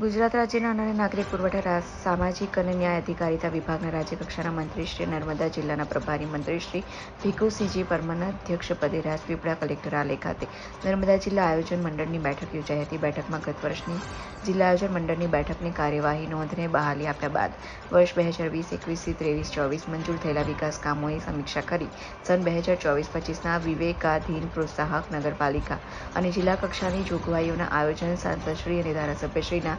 ગુજરાત રાજ્યના અન્ન અને નાગરિક પુરવઠા સામાજિક અને ન્યાય અધિકારીતા વિભાગના રાજ્યકક્ષાના મંત્રી શ્રી નર્મદા જિલ્લાના પ્રભારી મંત્રી શ્રી ભીખુસિંહજી પરમાના અધ્યક્ષપદે રાજપીપળા કલેક્ટર આલે ખાતે નર્મદા જિલ્લા આયોજન મંડળની બેઠક યોજાઈ હતી. બેઠકમાં ગત વર્ષની જિલ્લા આયોજન મંડળની બેઠકની કાર્યવાહી નોંધને બહાલી આપ્યા બાદ વર્ષ બે હજાર વીસ એકવીસથી ત્રેવીસ, ચોવીસ મંજૂર થયેલા વિકાસ કામોની સમીક્ષા કરી સન બે હજાર ચોવીસ પચીસના વિવેકાધીન પ્રોત્સાહક નગરપાલિકા અને જિલ્લા કક્ષાની જોગવાઈઓના આયોજન સાંસદશ્રી અને ધારાસભ્યશ્રીના